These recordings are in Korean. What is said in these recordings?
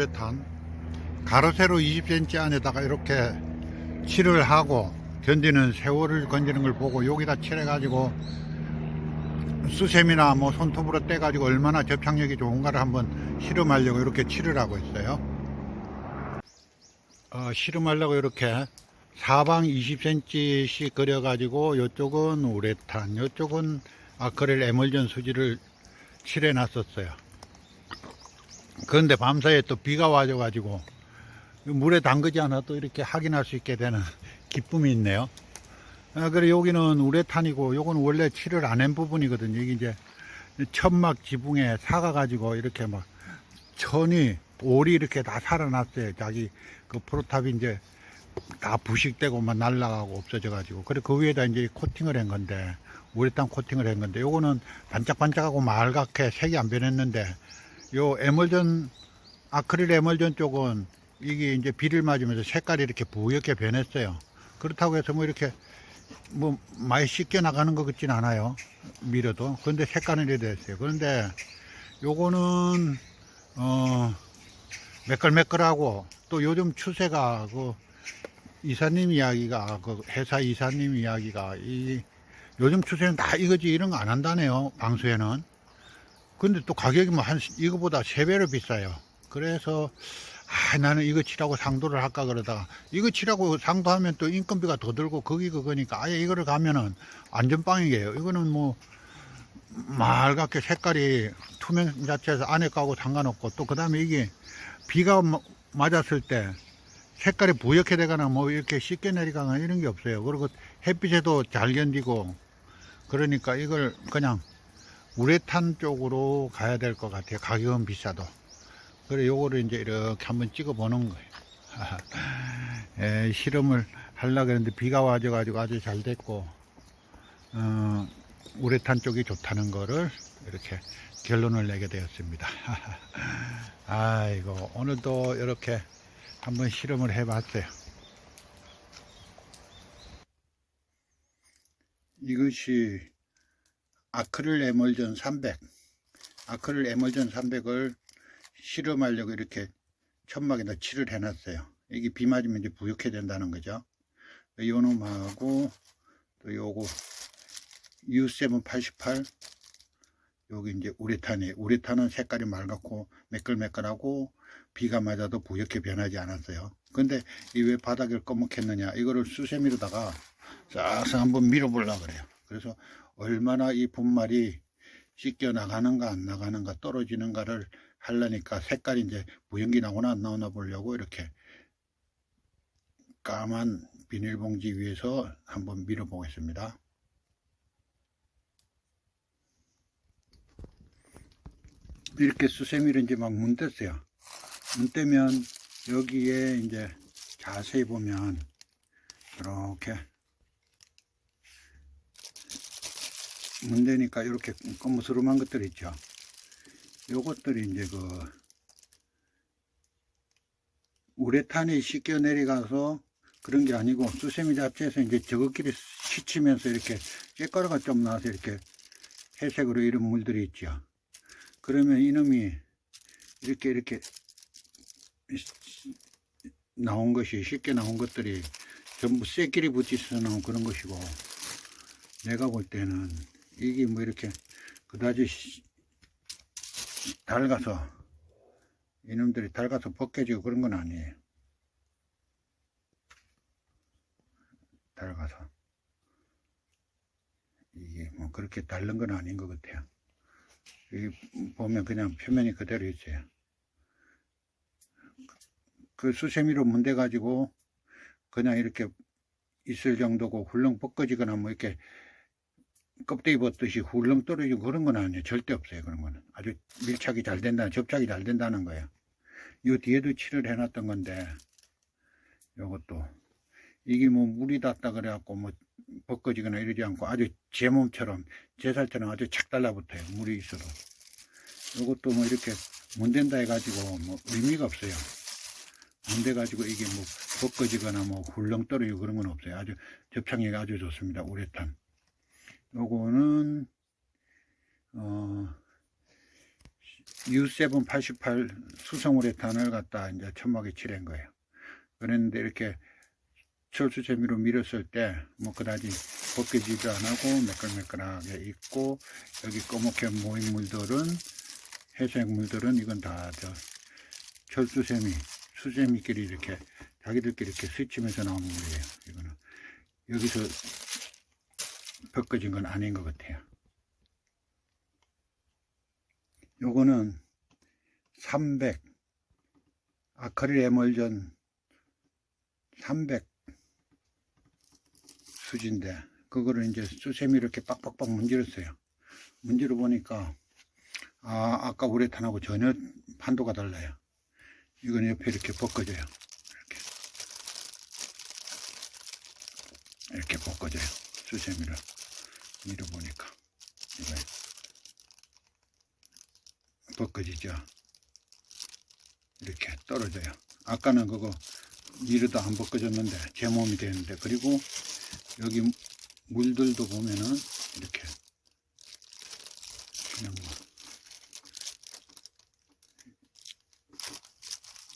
합성 우레탄 가로 세로 20cm 안에다가 이렇게 칠을 하고 견디는 세월을 건지는 걸 보고 여기다 칠해 가지고 수세미나 뭐 손톱으로 떼 가지고 얼마나 접착력이 좋은가를 한번 실험하려고 이렇게 칠을 하고 있어요. 어, 실험하려고 이렇게 사방 20cm씩 그려 가지고 이쪽은 우레탄, 이쪽은 아크릴 에멀전 수지를 칠해 놨었어요. 그런데 밤사이에 또 비가 와줘가지고 물에 담그지 않아도 이렇게 확인할 수 있게 되는 기쁨이 있네요. 아, 그래 여기는 우레탄이고 요건 원래 칠을 안 한 부분이거든요. 이게 이제 천막 지붕에 사가가지고 이렇게 막 천이 올이 이렇게 다 살아났어요. 자기 그 프로탑이 이제 다 부식되고 막 날라가고 없어져가지고 그래 그 위에다 이제 코팅을 한 건데 우레탄 코팅을 한 건데 요거는 반짝반짝하고 말갛게 색이 안 변했는데 요 에멀전 아크릴 에멀전 쪽은 이게 이제 비를 맞으면서 색깔이 이렇게 부옇게 변했어요. 그렇다고 해서 뭐 이렇게 뭐 많이 씻겨 나가는 것 같진 않아요. 밀어도. 그런데 색깔은 이래 됐어요. 그런데 요거는 어 매끌매끌하고 또 요즘 추세가 그 이사님 이야기가 그 회사 이사님 이야기가 이 요즘 추세는 다 이거지 이런 거 안 한다네요. 방수에는. 근데 또 가격이 뭐 한 이거보다 세 배로 비싸요. 그래서 아 나는 이거 치라고 상도를 할까 그러다가 이거 치라고 상도하면 또 인건비가 더 들고 거기 그거니까 아예 이거를 가면은 안전빵이에요. 이거는 뭐 말갛게 색깔이 투명 자체에서 안에 까고 상관없고 또 그 다음에 이게 비가 마- 맞았을 때 색깔이 부옇게 되거나 뭐 이렇게 쉽게 내리거나 이런 게 없어요. 그리고 햇빛에도 잘 견디고 그러니까 이걸 그냥 우레탄 쪽으로 가야 될 것 같아요. 가격은 비싸도. 그래 요거를 이제 이렇게 한번 찍어 보는 거예요. 에, 실험을 하려고 했는데 비가 와줘가지고 아주 잘 됐고 어, 우레탄 쪽이 좋다는 거를 이렇게 결론을 내게 되었습니다. 아이고 오늘도 이렇게 한번 실험을 해 봤어요. 이것이 아크릴 에멀전 300 아크릴 에멀전 300을 실험하려고 이렇게 천막에다 칠을 해놨어요. 이게 비 맞으면 이제 부옇게 된다는 거죠. 요 놈하고 또 요거 U7 88 여기 이제 우레탄이 우레탄은 색깔이 맑았고 매끌매끌하고 비가 맞아도 부옇게 변하지 않았어요. 근데 이 왜 바닥을 꺼먹겠느냐 이거를 수세미로다가 싹싹 한번 밀어보려고 그래요. 그래서 얼마나 이 분말이 씻겨 나가는가 안 나가는가 떨어지는가를 하려니까 색깔이 이제 무연기 나오나 안 나오나 보려고 이렇게 까만 비닐봉지 위에서 한번 밀어 보겠습니다. 이렇게 수세미를 이제 막 문댔어요. 문대면 여기에 이제 자세히 보면 이렇게 문대니까 이렇게 검무스름한 것들 있죠. 요것들이 이제 그 우레탄이 씻겨 내려가서 그런 게 아니고 수세미 잡지에서 이제 저것끼리 스치면서 이렇게 깨가루가 좀 나와서 이렇게 회색으로 이런 물들이 있죠. 그러면 이놈이 이렇게 이렇게 나온 것이 쉽게 나온 것들이 전부 쇠끼리 붙이서 나온 그런 것이고 내가 볼 때는 이게 뭐 이렇게 그다지 시- 닳아서 이놈들이 닳아서 벗겨지고 그런 건 아니에요. 닳아서 이게 뭐 그렇게 닳는 건 아닌 것 같아요. 이 보면 그냥 표면이 그대로 있어요. 그 수세미로 문대 가지고 그냥 이렇게 있을 정도고 훌렁 벗겨지거나 뭐 이렇게 껍데기 벗듯이 훌렁 떨어지고 그런 건 아니에요. 절대 없어요. 그런 거는. 아주 밀착이 잘 된다, 접착이 잘 된다는 거예요. 요 뒤에도 칠을 해놨던 건데, 요것도. 이게 뭐 물이 닿다 그래갖고 뭐 벗겨지거나 이러지 않고 아주 제 몸처럼, 제 살처럼 아주 착 달라붙어요. 물이 있어도. 요것도 뭐 이렇게 문댄다 해가지고 뭐 의미가 없어요. 문대가지고 이게 뭐 벗겨지거나 뭐 훌렁 떨어지고 그런 건 없어요. 아주 접착력이 아주 좋습니다. 우레탄. 요거는 어 U788 수성우레탄을 갖다 이제 천막에 칠한 거예요. 그랬는데 이렇게 철수 재미로 밀었을 때 뭐 그다지 벗겨지도 안 하고 매끌매끌하게 있고 여기 검게 모인 물들은 회색 물들은 이건 다 저 철수세미 수세미끼리 이렇게 자기들끼리 이렇게 스치면서 나온 물이에요. 이거는 여기서 벗겨진 건 아닌 것 같아요. 요거는 300 아크릴 에멀전 300 수지인데 그거를 이제 수세미 이렇게 빡빡빡 문질렀어요. 문질러 보니까 아 아까 우레탄하고 전혀 판도가 달라요. 이건 옆에 이렇게 벗겨져요. 이렇게 이렇게 벗겨져요. 수세미를 밀어 보니까 이거 벗겨지죠. 이렇게 떨어져요. 아까는 그거 밀어도 안 벗겨졌는데 제 몸이 되는데 그리고 여기 물들도 보면은 이렇게 그냥 뭐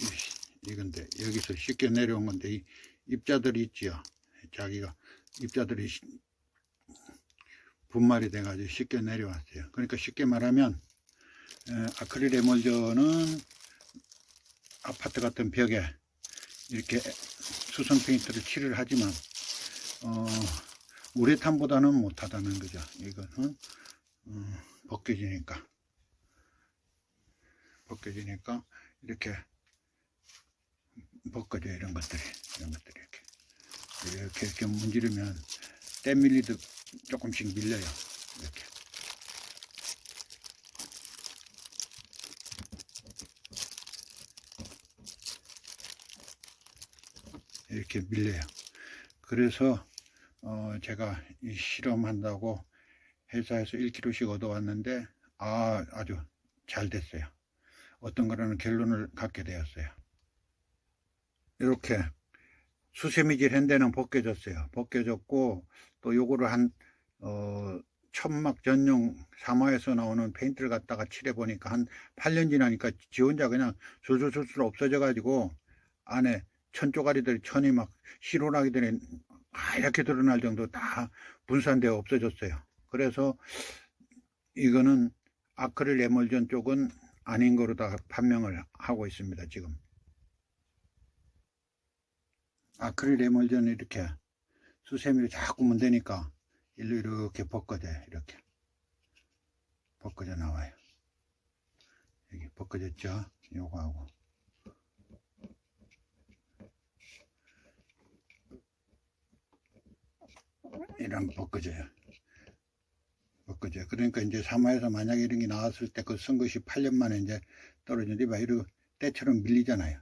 이- 이건데 여기서 쉽게 내려온 건데 이 입자들이 있지요. 자기가 입자들이 시- 분말이 돼가지고 쉽게 내려왔어요. 그러니까 쉽게 말하면 에, 아크릴 에멀전은 아파트 같은 벽에 이렇게 수성 페인트를 칠을 하지만 어, 우레탄보다는 못하다는 거죠. 이거는 음, 벗겨지니까 벗겨지니까 이렇게 벗겨져 이런 것들이 이런 것들이 이렇게 이렇게 이렇게 문지르면 때 밀리듯 조금씩 밀려요. 이렇게 이렇게 밀려요. 그래서 어, 제가 이 실험한다고 회사에서 1kg씩 얻어왔는데 아 아주 잘 됐어요. 어떤 거라는 결론을 갖게 되었어요. 이렇게 수세미질 한 데는 벗겨졌어요. 벗겨졌고 또 요거를 한 어, 천막 전용 사마에서 나오는 페인트를 갖다가 칠해 보니까 한 8년 지나니까 지 혼자 그냥 술술술술 없어져 가지고 안에 천 쪼가리들이 천이 막 시로나기들이 하얗게 드러날 정도 다 분산되어 없어졌어요. 그래서 이거는 아크릴 에멀전 쪽은 아닌 거로 다 판명을 하고 있습니다. 지금 아크릴 에멀전이 이렇게 수세미를 자꾸 문대니까 일로 이렇게 벗겨져요. 이렇게 벗겨져 나와요. 여기 벗겨졌죠? 요거하고 이런 거 벗겨져요. 벗겨져요. 그러니까 이제 사마에서 만약에 이런 게 나왔을 때 그 쓴 것이 8년 만에 이제 떨어지는데 막 이렇게 때처럼 밀리잖아요.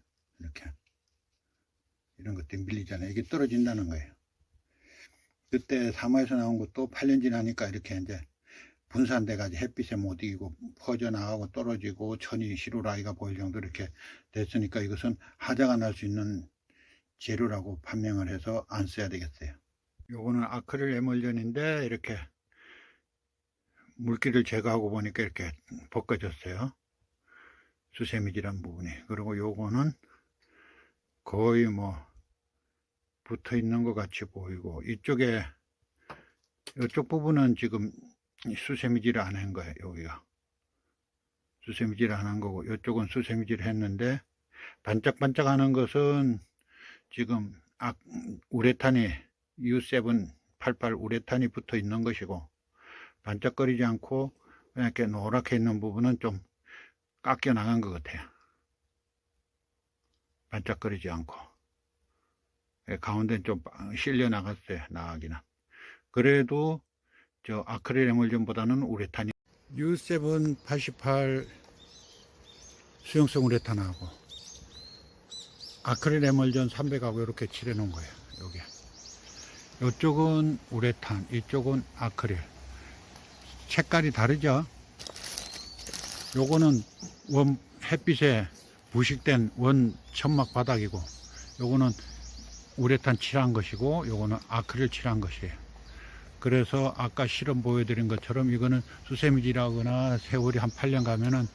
이런 것들이 밀리잖아요. 이게 떨어진다는 거예요. 그때 사마에서 나온 것도 8년 지나니까 이렇게 이제 분산돼 가지고 햇빛에 못 이기고 퍼져나가고 떨어지고 천이 시루라기가 보일 정도 이렇게 됐으니까 이것은 하자가 날 수 있는 재료라고 판명을 해서 안 써야 되겠어요. 요거는 아크릴 에멀전인데 이렇게 물기를 제거하고 보니까 이렇게 벗겨졌어요. 수세미질한 부분이. 그리고 요거는 거의 뭐 붙어 있는 것 같이 보이고 이쪽에 이쪽 부분은 지금 수세미질 안 한 거예요. 여기가 수세미질 안 한 거고 이쪽은 수세미질 했는데 반짝반짝 하는 것은 지금 아, 우레탄이 U788 우레탄이 붙어 있는 것이고 반짝거리지 않고 이렇게 노랗게 있는 부분은 좀 깎여 나간 것 같아요. 반짝거리지 않고 예, 가운데는 좀 실려 나갔어요. 나가기는. 그래도 저 아크릴 에멀전보다는 우레탄이 U788 수용성 우레탄하고 아크릴 에멀전 300하고 이렇게 칠해 놓은 거예요. 여기. 이쪽은 우레탄, 이쪽은 아크릴. 색깔이 다르죠? 요거는 원 햇빛에 부식된 원 천막 바닥이고 요거는 우레탄 칠한 것이고 요거는 아크릴 칠한 것이에요. 그래서 아까 실험 보여드린 것처럼 이거는 수세미질하거나 세월이 한 8년 가면은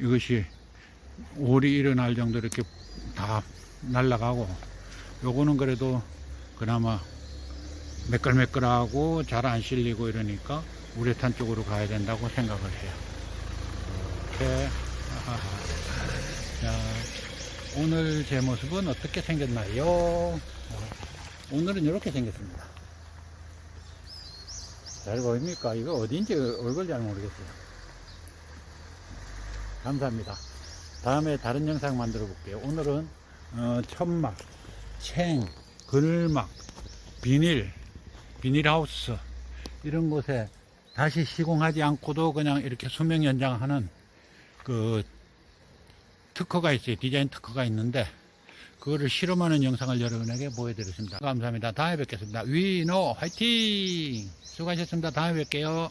이것이 올이 일어날 정도 이렇게 다 날아가고 요거는 그래도 그나마 매끌매끌하고 잘 안 실리고 이러니까 우레탄 쪽으로 가야 된다고 생각을 해요. 이렇게 아하하. 자, 오늘 제 모습은 어떻게 생겼나요? 어, 오늘은 이렇게 생겼습니다. 잘 보입니까? 이거 어딘지 얼굴 잘 모르겠어요. 감사합니다. 다음에 다른 영상 만들어 볼게요. 오늘은 어, 천막, 챙, 그늘막, 비닐, 비닐하우스 이런 곳에 다시 시공하지 않고도 그냥 이렇게 수명 연장하는 그 특허가 있어요. 디자인 특허가 있는데 그거를 실험하는 영상을 여러분에게 보여드렸습니다. 감사합니다. 다음에 뵙겠습니다. 위노 화이팅! 수고하셨습니다. 다음에 뵐게요.